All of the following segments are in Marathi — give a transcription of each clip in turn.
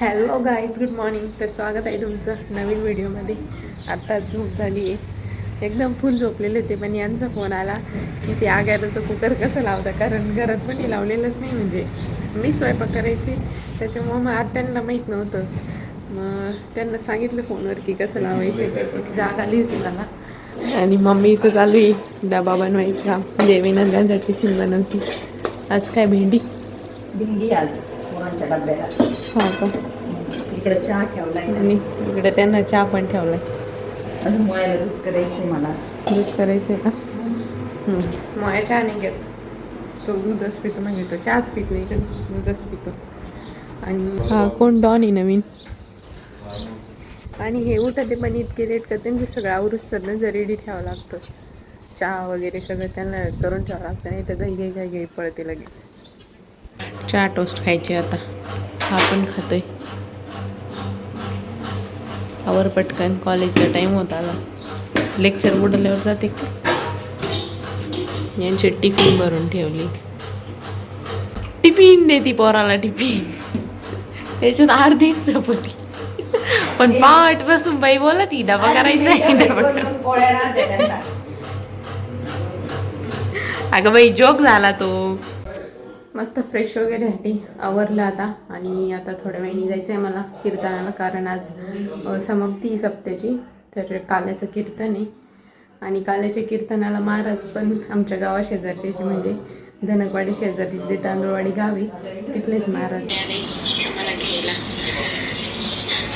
हॅलो गाईज गुड मॉर्निंग तर स्वागत आहे तुमचं नवीन व्हिडिओमध्ये आत्ताच झोप झाली आहे. एकदम फुल झोपलेले होते पण यांचा फोन आला की ते आग्याचं कुकर कसं लावतं? कारण घरात पण हे लावलेलंच नाही म्हणजे मी स्वयंपाक करायची. त्याच्यामुळं मग आज त्यांना माहीत नव्हतं. मग त्यांना सांगितलं फोनवर की कसं लावायचं. त्याची जाग आली होती मला. आणि मम्मी इथं चालू आहे. डबा बनवायचा. देवी त्यांचा टिफिन बनवती आज काय भेंडी? भेंडी आज. मुलांच्या डब्याला. हा का? इकडे चहा ठेवलाय आणि इकडे त्यांना चहा पण ठेवलाय. अजून मुळायला दूध करायचंय मला. दूध करायचं आहे का मग चहा नाही घेत. तो दूधच पितो म्हणजे तो चहाच पित नाही तर दूधच पितो. आणि हा कोण? डॉन आहे नवीन. आणि हे उठते पण इतके लेट करते त्यांचे सगळं आवरूच तर ना जर रेडी ठेवावं लागतं. चहा वगैरे सगळं त्यांना करून ठेवावं लागतं नाही तर घाई घाई घाई घाई पळते लगेच. चहा टोस्ट खायची आता. हा पण खातोय. आवर पटकन कॉलेजचा टाईम होत आला. लेक्चर बुडल्यावर जाते का? यांची टिफिन भरून ठेवली. टिफिन देती पोराला टिफिन त्याच्यात अर्धीच चपटी पण पाठ बसून बाई बोला ती डबा करायचा आहे डबा अगं बाई जोक झाला तो. मस्त फ्रेश वगैरे झाली आवरलं आता आणि आता थोड्या वेळाने जायचं आहे मला कीर्तनाला कारण आज समाप्ती सप्त्याची तर काल्याचं कीर्तन आहे. आणि काल्याच्या कीर्तनाला महाराज पण आमच्या गावा शेजारचे म्हणजे धनकवाडी शेजारी जे तांदूळवाडी गावी तिथलेच महाराज.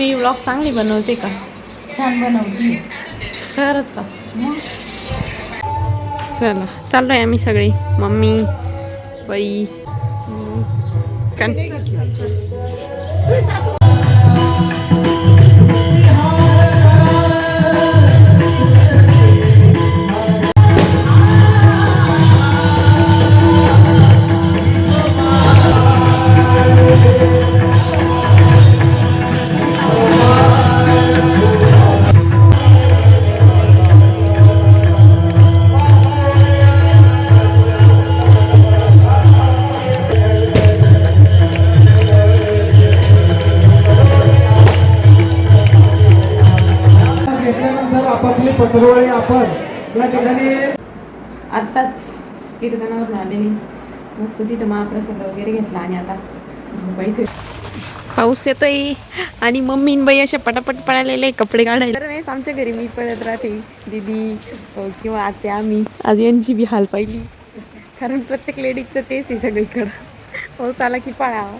मी ब्लॉग चांगली बनवते का? छान बनवली खरंच का? चला चाललोय आम्ही सगळे. मम्मी बाई Thank you. आत्ताच कीर्तनावरून आलेली. मस्त तिथं महाप्रसाद वगैरे घेतला आणि आता झोपायचे. पाऊस येतोय. आणि मम्मी बाई अशा पटापट पळालेले कपडे काढायला. वेळेस आमच्या घरी मी पळत राहते. दीदी किंवा आत्या आम्ही आज यांची बी हाल पाहिली. कारण प्रत्येक लेडीजचं तेच आहे सगळीकडं. पाऊस आला की पळावा.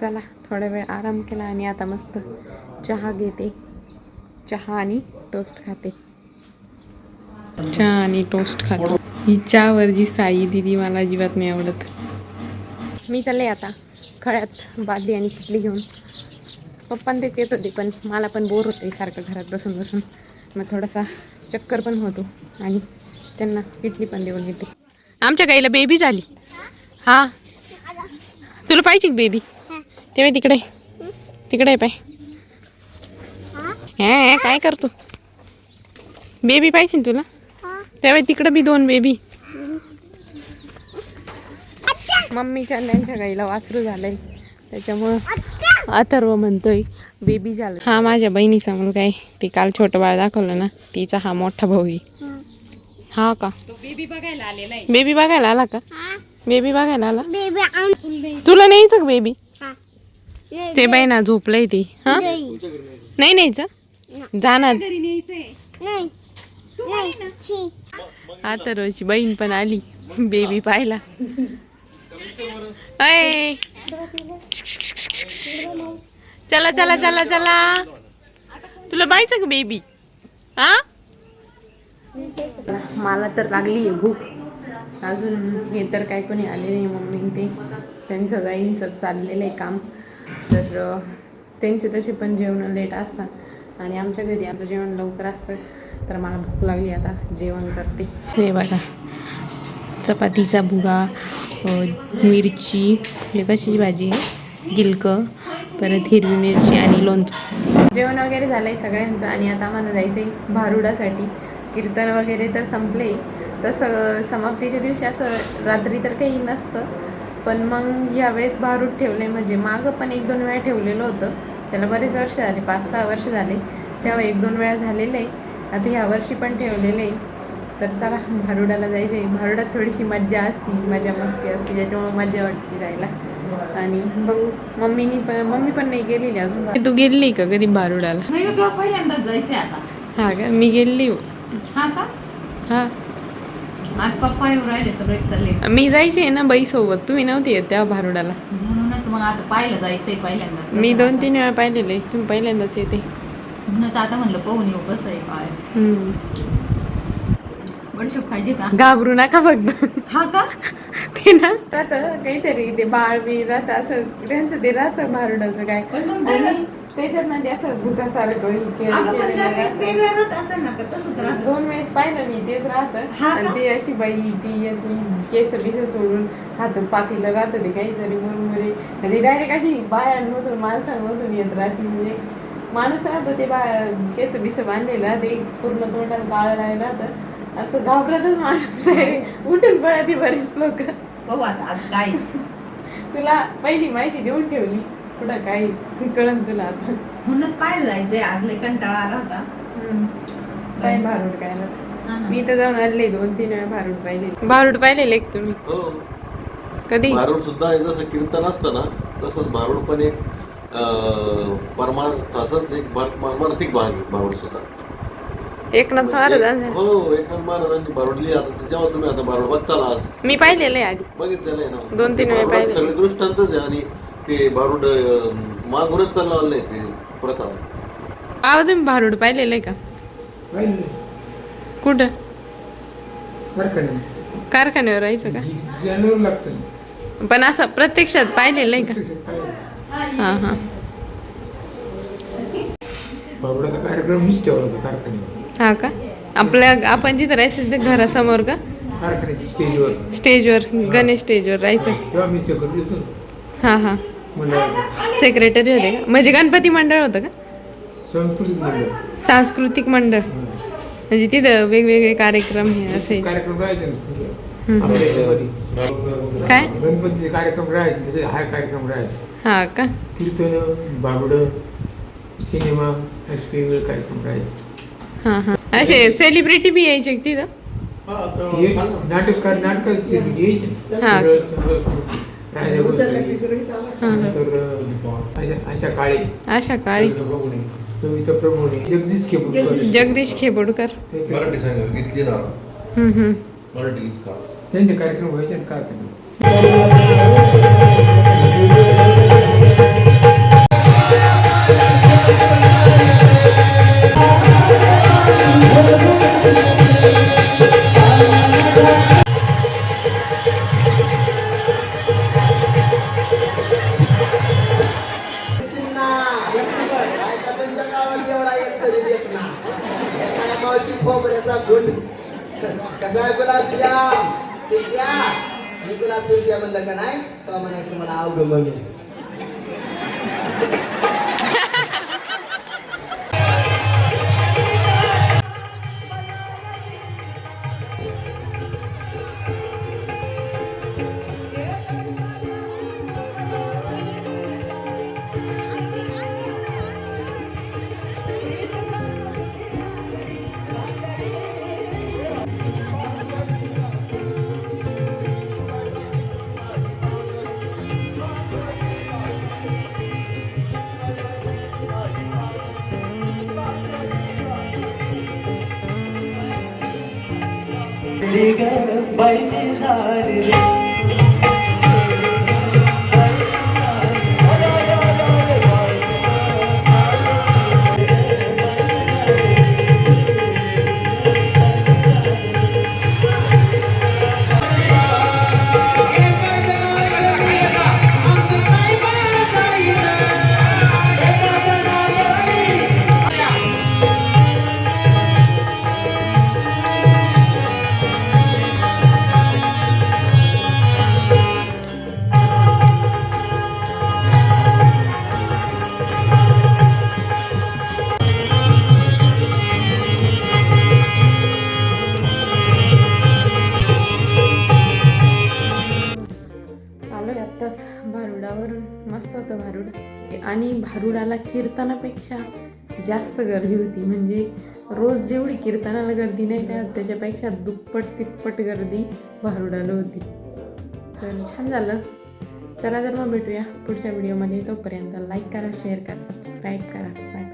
चला थोडा वेळ आराम केला आणि आता मस्त चहा घेते. चहा आणि टोस्ट खाते. चहा आणि टोस्ट खाते. ही चहावर जी साई दिदी मला अजिबात नाही आवडत. मी चालले आता खळ्यात बादली आणि किटली घेऊन. पप्पान तेच येत होते पण मला पण बोर होते सारखं घरात बसून बसून. मग थोडासा चक्कर पण होतो आणि त्यांना किटली पण देऊन येते. आमच्या गाईला बेबी झाली. हा. तुला पाहिजे बेबी तेव्हा तिकडे. तिकडे आहे पाय. हे? काय करतो? बेबी पाहिजे ना तुला? तेव्हा तिकडं बी दोन बेबी मम्मीच्या त्यांच्या गाईला वासरू झालंय. त्याच्यामुळं अथर्व म्हणतोय बेबी झालं. हा माझ्या बहिणीचा मुलगा आहे ते काल छोटं बाळ दाखवलं ना तिचा हा मोठा भाऊ आहे. हा का? बेबी बघायला आलेला आहे. बेबी बघायला आला का? बेबी बघायला आला? तुला न्यायचं का बेबी ते बाई ना झोपलंय ते. हा? नाही न्यायचं? जाणार. घरी न्यायचंय. आता रोजची बहीण पण आली बेबी पाहिला अय चला चला चला चला. तुला पाहिजे का बेबी हा? मला तर लागली आहे भूक. अजून हे तर काय कोणी आले नाही मम्मी ते. त्यांचं गाईंचं चाललेलं आहे काम. तर त्यांचे तसे पण जेवण लेट असतात. आणि आमच्या घरी आमचं जेवण लवकर असतं. तर मला भूक लागली आता. जेवण करते. हे बघा. चपातीचा भुगा मिरची हे कशाची भाजी आहे? गिलकं परत हिरवी मिरची आणि लोणचं. जेवण वगैरे झालं आहे सगळ्यांचं आणि आता आम्हाला जायचं आहे भारुडासाठी. कीर्तन वगैरे तर संपले. तसं समाप्तीच्या दिवशी असं रात्री तर काही नसतं. पण मग यावेळेस भारूड ठेवले म्हणजे मागं पण एक दोन वेळा ठेवलेलं होतं. त्याला बरेच वर्ष झाले पाच सहा वर्ष झाले. तेव्हा एक दोन वेळा झालेलं आहे. आता ह्या वर्षी पण ठेवलेलं आहे तर चला भारुडाला जायचं आहे भारुडात थोडीशी मज्जा असती मजा मस्ती असते त्याच्यामुळे मजा वाटते जायला. आणि बघू मम्मीनी पण मम्मी पण नाही गेलेली अजून तू गेली का कधी भारुडाला? नाही ग पहिल्यांदाच जायचंय आता. हा का? मी गेली. हा का? हा. आज पप्पा येऊ राहिले सगळे चालले. मी जायचे ना बाई सोबत तुम्ही नव्हती येत तेव्हा भारुडाला. म्हणूनच मग आता पाहिलं जायचंय पहिल्यांदाच. मी दोन तीन वेळा पाहिलेले. तुम्ही पहिल्यांदाच येते. म्हणूनच आता म्हणलं पाहून येऊ कसं आहे काय. बडशोप पाहिजे का? घाबरू नका फक्त. हा का? ते ना राहतं काहीतरी ते बाळ बी राहतं असं त्यांचं ते राहतं भारुडाचं काय. त्याच्यात ना ते असं भूतासारखं. वेगळं राहत असेल ना तसंच राहत. दोन वेळेस पाहिलं मी तेच राहतं? आणि ते अशी बाई ती ती केस बिस सोडून हात पातीला राहतं ते काहीतरी मुरमुरे. आणि डायरेक्ट अशी बायांमधून माणसांमधून येत राहते म्हणजे माणूस राहतो ते बा केस बिस बांधलेलं राहते पूर्ण तोंडाला काळं लागलं राहतं असं घाबरतच माणूस डायरेक्ट उठून पळते बरेच लोक. पाहू आता आज काय? तुला पहिली माहिती देऊन ठेवली. पुढं काही कळन तुला आता. म्हणूनच पाहिलं जायचंय. आज लय कंटाळा आला होता. हम्म. काय भारूड काय ना. हा ना. मी तर जाऊन आले दोन तीन वेळा भारूड पाहिले भारूड पाहिलेले तुम्ही? हो. कधी? भारूड सुद्धा जसं कीर्तन असतं ना तसंच भारूड पण एक परमार्थाचाच एक भार- पारमार्थिक भाग भारूड सुद्धा. एकनाथ महाराज हो एकनाथ महाराजांनी भारूडली. आता जेव्हा तुम्ही आता भारूड बघताना आज मी पाहिलेलं आहे आधी. बघितलेलं आहे ना? दोन तीन वेळा पाहिलं. सगळे दृष्टांतच आहे आणि ते भारूड अं, मागूनच चाललं ते प्रथा. आहो तुम्ही भारूड पाहिलेलं आहे का? पाहिलं कुठं? कारखान्यावर राहायचं का? पण असं प्रत्यक्षात पाहिलेलं आहे का. हां हां. बाबडाचा कार्यक्रम मीच ठेवला होता कारखान्यावर. हा का? आपल्या आपण जिथं राहायचं तिथे घरासमोर का? कारखान्याच्या स्टेजवर. स्टेजवर गणेश स्टेजवर राहायचं. तेव्हा मी होतो. हां हां. मंडळाचं सेक्रेटरी होते का? म्हणजे गणपती मंडळ होतं का? सांस्कृतिक मंडळ. सांस्कृतिक मंडळ. म्हणजे तिथं वेगवेगळे कार्यक्रम हे असे कार्यक्रम राहायचे काय? गणपतीचे कार्यक्रम राहायचे म्हणजे हा कार्यक्रम राहायचे. हा का? कीर्तन बाबड सिनेमा असे वेगवेगळे कार्यक्रम राहायचे. हां हां. असे सेलिब्रिटी बी यायचे का तिथं? हे नाटककार नाटक यायचे. हा. राजा भोसले, नंतर अशा अशा काळे. अशा काळी. सविता जगदीश खेपूरकर जगदीश खेबोडकर मराठी सांग घेतली ना हम्म, हम्म. मराठी गीत का त्यांचे कार्यक्रम व्हायचे ना कारखान्यात कसा आहे गुलाब तुझ्या पिंट्या मी गुलाब पिंट्या म्हणलं का नाही? तो म्हणायचं मला अवघड म्हणून ലിഗ ബൈ സാരി भारुडाला कीर्तनापेक्षा जास्त गर्दी होती. म्हणजे रोज जेवढी कीर्तनाला गर्दी नाही का त्याच्यापेक्षा दुप्पट तिप्पट गर्दी भारुडाला होती. तर छान झालं. चला तर मग भेटूया पुढच्या व्हिडिओमध्ये तोपर्यंत लाईक करा शेअर करा सबस्क्राईब करा. Bye bye